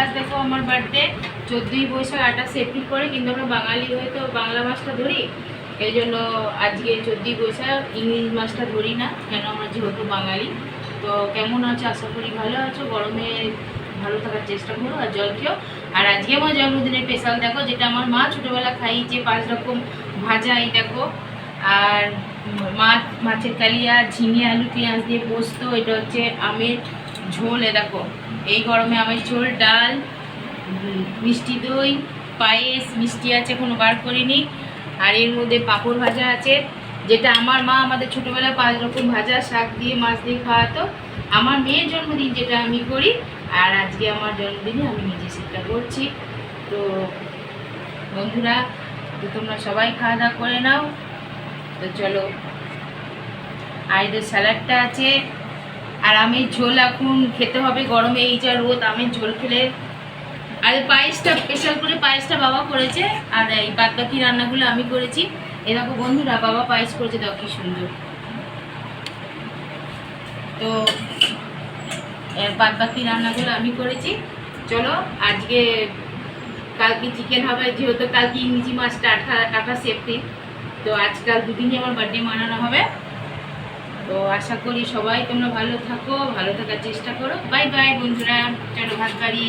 আজ দেখো আমার বার্থডে চোদ্দোই বৈশাখ, আঠাশে এপ্রিল পরে, কিন্তু আমরা বাঙালি হয়ে তো বাংলা মাসটা ধরি। এই জন্য আজকে চোদ্দোই বৈশাখ, ইংলিশ মাসটা ধরি না, কেন আমরা যেহেতু বাঙালি। তো কেমন আছো? আশা করি ভালো আছো। গরমে ভালো থাকার চেষ্টা করো আর জল খেও। আর আজকে আমার জন্মদিনের স্পেশাল দেখো, যেটা আমার মা ছোটোবেলা খাইয়েছে, পাঁচ রকম ভাজা, এই দেখো। আর মাছ মাছের কালিয়া, ঝিঙে, আলু, পেঁয়াজ দিয়ে পোস্ত, এটা হচ্ছে আমের ঝোল, এ দেখো, এই গরমে আমের ঝোল, ডাল মিষ্টি দই, পায়েস, মিষ্টি আছে, এখনও বার করিনি। আর এর মধ্যে পাঁপড় ভাজা আছে, যেটা আমার মা আমাদের ছোটোবেলায় পাঁচ রকম ভাজা, শাক দিয়ে, মাছ দিয়ে খাওয়াতো। আমার মেয়ের জন্মদিন যেটা আমি করি, আর আজকে আমার জন্মদিনে আমি নিজে সেটা করছি। তো বন্ধুরা, তো তোমরা সবাই খাওয়া দাওয়া করে নাও। তো চলো আর এদের স্যালাডটা আছে। আর আমের ঝোল এখন খেতে হবে গরমে, এই যা রোদ আমের ঝোল খেলে আর পায়েসটা স্পেশাল করে পায়েসটা বাবা করেছে, আর এই বাদ বাকি রান্নাগুলো আমি করেছি। এ দেখো বন্ধুরা, বাবা পায়েস করেছে, দেখো কি সুন্দর। তো বাদ বাকি রান্নাগুলো আমি করেছি। চলো, আজকে কালকে চিকেন হবে, যেহেতু কালকে ইংরেজি মাসটা আঠা, আঠাশে এপ্রিল, তো আজকাল দুদিনই আমার বার্থডে মানানো হবে। তো আশা করি সবাই তোমরা ভালো থাকো, ভালো থাকার চেষ্টা করো। বাই বাই বন্ধুরা চলো ভাত বাড়ি